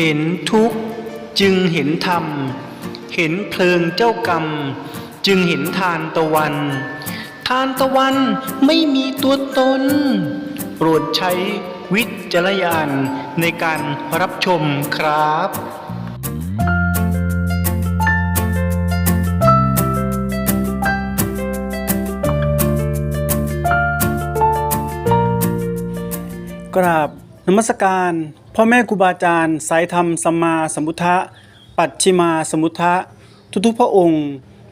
เห็นทุกข์จึงเห็นธรรม เห็นเพลิงเจ้ากรรม จึงเห็นทานตะวัน ทานตะวันไม่มีตัวตน โปรดใช้วิจารณญาณในการรับชมครับกราบ นมัสการพ่อแม่ครูบาอาจารย์ สายธรรมสัมมาสัมพุทธะ ปัจฉิมาสมพุทธะ ทุกๆพระองค์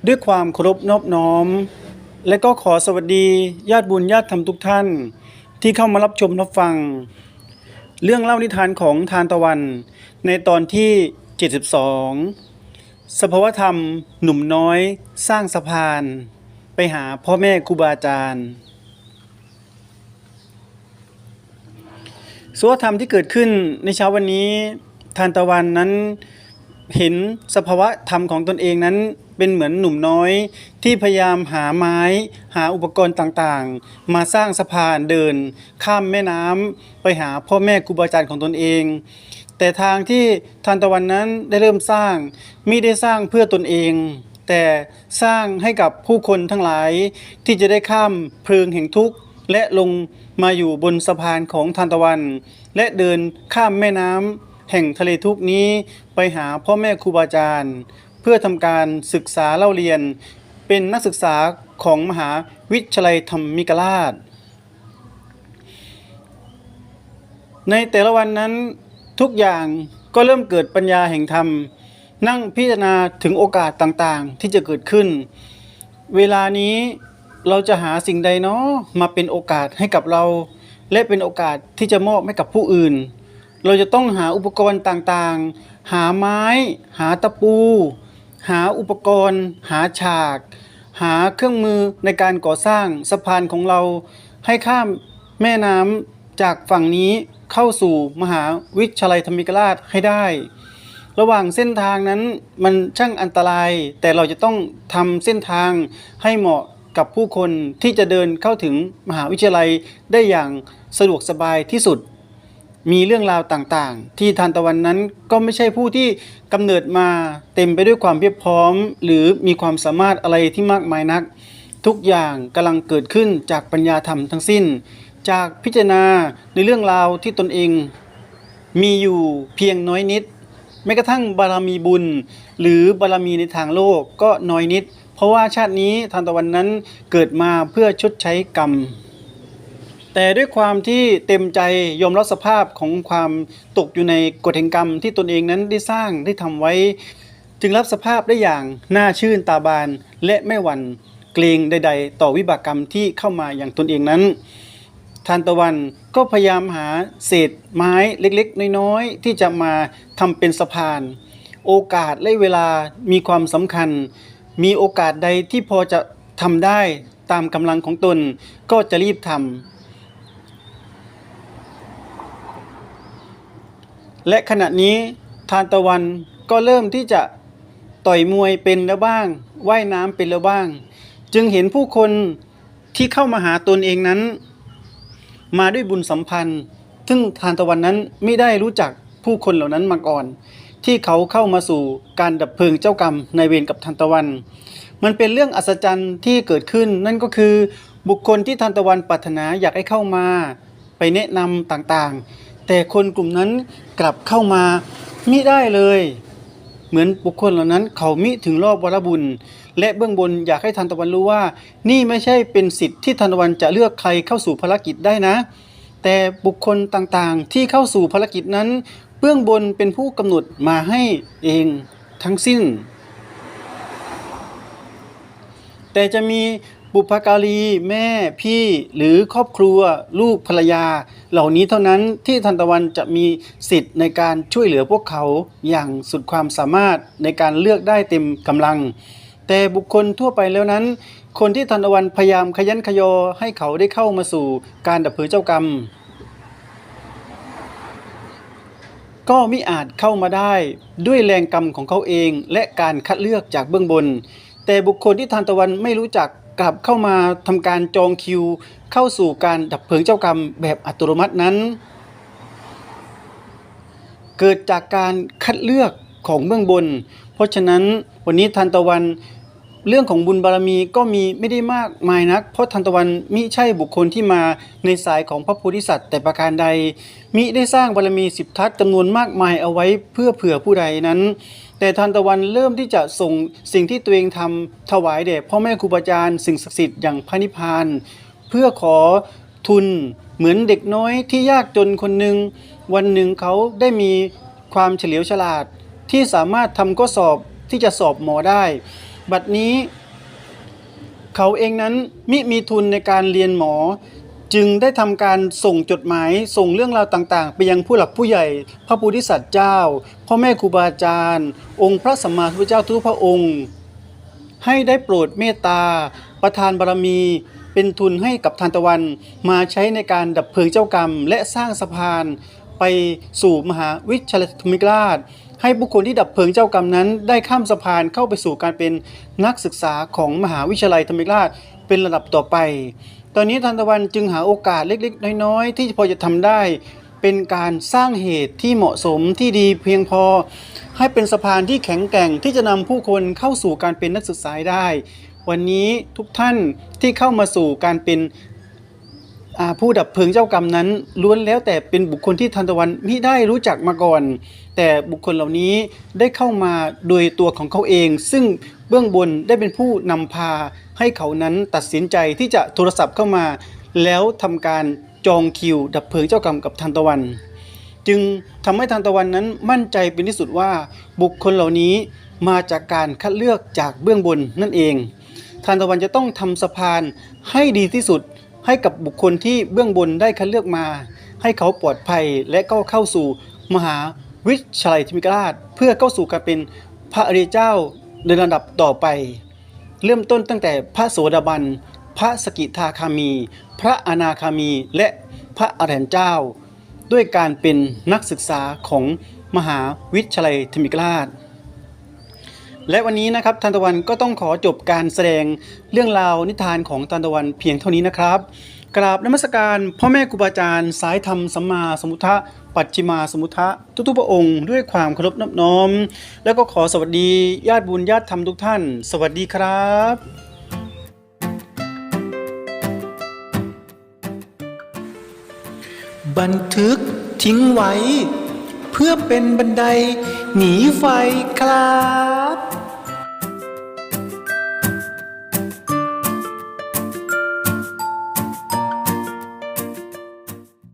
ด้วยความเคารพนอบน้อม และก็ขอสวัสดีญาติบุญญาติธรรมทุกท่าน ที่เข้ามารับชมรับฟัง เรื่องเล่านิทานของทานตะวัน ในตอนที่ 72 สภาวธรรมหนุ่มน้อยสร้างสะพาน ไปหาพ่อแม่ครูบาอาจารย์ วธรรมที่เกิดขึ้นในเช้าวันนี้ทานตะวันนั้นเห็นสภาวะธรรมของตนเองนั้นเป็นเหมือนหนุ่มน้อยที่พยายามหาไม้ หาอุปกรณ์ต่างๆ มาสร้างสะพานเดิน ข้ามแม่น้ำไปหาพ่อแม่ครูบาอาจารย์ของตนเอง แต่ทางที่ทานตะวันนั้นได้เริ่มสร้างไม่ได้สร้างเพื่อตนเอง แต่สร้างให้กับผู้คนทั้งหลายที่จะได้ข้ามเพลิงแห่งทุกข์ และลงมาอยู่บนสะพานของทานตะวัน และเดินข้ามแม่น้ำแห่งทะเลทุกนี้ไปหาพ่อแม่ครูบาอาจารย์ เพื่อทำการศึกษาเล่าเรียน เป็นนักศึกษาของมหาวิทยาลัยธรรมิกราช ในแต่ละวันนั้นทุกอย่างก็เริ่มเกิดปัญญาแห่งธรรม นั่งพิจารณาถึงโอกาสต่างๆ ที่จะเกิดขึ้น เวลานี้ เราจะหาสิ่งใดเนาะมาเป็นโอกาสให้กับเรา และเป็นโอกาสที่จะมอบให้กับผู้อื่น เราจะต้องหาอุปกรณ์ต่างๆ หาไม้ หาตะปู หาอุปกรณ์ หาฉาก หาเครื่องมือในการก่อสร้างสะพานของเรา ให้ข้ามแม่น้ำจากฝั่งนี้เข้าสู่มหาวิทยาลัยธรรมิกราชให้ได้ ระหว่างเส้นทางนั้นมันช่างอันตราย แต่เราจะต้องทำเส้นทางให้เหมาะ กับผู้คนที่จะเดินเข้าถึงมหาวิทยาลัยได้อย่างสะดวกสบายที่สุด มีเรื่องราวต่างๆ ที่ทานตะวันนั้นก็ไม่ใช่ผู้ที่กำเนิดมาเต็มไปด้วยความเพียบพร้อม หรือมีความสามารถอะไรที่มากมายนัก ทุกอย่างกำลังเกิดขึ้นจากปัญญาธรรมทั้งสิ้น จากพิจารณาในเรื่องราวที่ตนเอง มีอยู่เพียงน้อยนิดแม้กระทั่งบารมีบุญ หรือบารมีในทางโลกก็น้อยนิด เพราะว่าชาตินี้ทานตะวันนั้นเกิดมาเพื่อชดใช้กรรม แต่ด้วยความที่เต็มใจยอมรับสภาพของความตกอยู่ในกฎแห่งกรรมที่ตนเองนั้นได้สร้างได้ทำไว้ จึงรับสภาพได้อย่างน่าชื่นตาบานและไม่หวั่นเกรงใด ๆ ต่อวิบากกรรมที่เข้ามาอย่างตนเองนั้นทานตะวันก็พยายามหาเศษไม้เล็กๆ น้อยๆ ที่จะมาทำเป็นสะพาน โอกาสและเวลามีความสำคัญ มีโอกาสใดที่พอจะทำได้ตามกำลังของตนก็จะรีบทำและขณะนี้ทานตะวันก็เริ่มที่จะต่อยมวยเป็นแล้วบ้าง ว่ายน้ำเป็นแล้วบ้าง จึงเห็นผู้คนที่เข้ามาหาตนเองนั้น มาด้วยบุญสัมพันธ์ ซึ่งทานตะวันนั้นไม่ได้รู้จักผู้คนเหล่านั้นมาก่อน ที่เขาเข้ามาสู่การดับเพลิงเจ้ากรรมในเวรกับทานตะวัน มันเป็นเรื่องอัศจรรย์ที่เกิดขึ้น นั่นก็คือบุคคลที่ทานตะวันปรารถนาอยากให้เข้ามา ไปแนะนำต่างๆ แต่คนกลุ่มนั้นกลับเข้ามามิได้เลย เหมือนบุคคลเหล่านั้นเขามิถึงรอบวรบุญ และเบื้องบนอยากให้ทันตะวันรู้ว่า นี่ไม่ใช่เป็นสิทธิ์ที่ทันตะวันจะเลือกใครเข้าสู่ภารกิจได้นะแต่บุคคลต่างๆ ที่เข้าสู่ภารกิจนั้น บื้องบนเป็นผู้กำหนดมาให้เองทั้งสิ้น แต่จะมีบุพการีแม่พี่หรือครอบครัวลูกภรรยา เหล่านี้เท่านั้นที่ทันตะวันจะมีสิทธิ์ในการช่วยเหลือพวกเขาอย่างสุดความสามารถในการเลือกได้เต็มกำลัง แต่บุคคลทั่วไปแล้วนั้น คนที่ทันตะวันพยายามขยันขยอให้เขาได้เข้ามาสู่การดับเผยเจ้ากรรม ก็มิอาจเข้ามาได้ด้วยแรงกรรมของเขาเองและการคัดเลือกจากเบื้องบน แต่บุคคลที่ทานตะวันไม่รู้จักกลับเข้ามาทำการจองคิว เข้าสู่การดับเพลิงเจ้ากรรมแบบอัตโนมัตินั้น เกิดจากการคัดเลือกของเบื้องบน เพราะฉะนั้นวันนี้ทันตะวัน เรื่องของบุญบารมีก็มีไม่ได้มากมายนัก เพราะทันตะวันมิใช่บุคคลที่มาในสายของพระโพธิสัตว์ แต่ประการใด มิได้สร้างบารมีสิบทัศจำนวนมากมายเอาไว้เพื่อเผื่อผู้ใดนั้น แต่ทันตะวันเริ่มที่จะส่งสิ่งที่ตัวเองทำถวายแด่พ่อแม่ครูบาอาจารย์สิ่งศักดิ์สิทธิ์อย่างพระนิพพาน เพื่อขอทุนเหมือนเด็กน้อยที่ยากจนคนหนึ่งวันหนึ่งเขาได้มีความเฉลียวฉลาดที่สามารถทำข้อสอบที่จะสอบหมอได้ บัดนี้ เขาเองนั้นมิมีทุนในการเรียนหมอ จึงได้ทำการส่งจดหมายส่งเรื่องราวต่างๆ ไปยังผู้หลักผู้ใหญ่ พระโพุทธสัตว์เจ้าพ่อแม่ครูบาอาจารย์ องค์พระสัมมาสัมพุทธเจ้าทุกพระองค์ ให้ได้โปรดเมตตา ประทานบารมีเป็นทุนให้กับทานตะวันมาใช้ในการดับเพลิงเจ้ากรรม และสร้างสะพาน ไปสู่มหาวิทยาลัยธรรมิกราช ให้บุคคลที่ดับเพลิงเจ้ากรรมนั้น ได้ข้ามสะพานเข้าไปสู่การเป็นนักศึกษาของมหาวิทยาลัยธรรมิกราชเป็นระดับต่อไป ตอนนี้ทานตะวันจึงหาโอกาสเล็กๆ น้อยๆ ที่พอจะทำได้ เป็นการสร้างเหตุที่เหมาะสมที่ดีเพียงพอ ให้เป็นสะพานที่แข็งแกร่งที่จะนำผู้คนเข้าสู่การเป็นนักศึกษาได้ วันนี้ทุกท่านที่เข้ามาสู่การเป็น ผู้ดับเพลิงเจ้ากรรมนั้นล้วนแล้วแต่เป็นบุคคลที่ทันตะวันมิได้รู้จักมาก่อน แต่บุคคลเหล่านี้ได้เข้ามาโดยตัวของเขาเอง ซึ่งเบื้องบนได้เป็นผู้นำพาให้เขานั้นตัดสินใจที่จะโทรศัพท์เข้ามา แล้วทำการจองคิว ดับเพลิงเจ้ากรรมกับทันตะวัน จึงทำให้ทานตะวันนั้นมั่นใจเป็นที่สุดว่าบุคคลเหล่านี้มาจากการคัดเลือกจากเบื้องบนนั่นเองทานตะวันจะต้องทำสะพานให้ดีที่สุด ให้กับบุคคลที่เบื้องบนได้คัดเลือกมา ให้เขาปลอดภัยและก็เข้าสู่มหาวิทยาลัยธมิกราช เพื่อเข้าสู่การเป็นพระอริยเจ้าในระดับต่อไป เริ่มต้นตั้งแต่พระโสดาบัน พระสกิทาคามี พระอนาคามีและพระอรหันต์เจ้า ด้วยการเป็นนักศึกษาของมหาวิทยาลัยธมิกราช และวันนี้นะครับทันตะวันก็ต้องขอจบการแสดงเรื่องราวนิทานของทันตะวันเพียงเท่านี้นะครับ กราบนมัสการพ่อแม่ครูบาอาจารย์สายธรรมสัมมาสมุทะปัจจิมาสมุทะทุกๆพระองค์ด้วยความเคารพนับน้อม แล้วก็ขอสวัสดีญาติบุญญาติธรรมทุกท่าน สวัสดีครับบันทึกทิ้งไว้ เพื่อเป็นบันไดหนีไฟคลา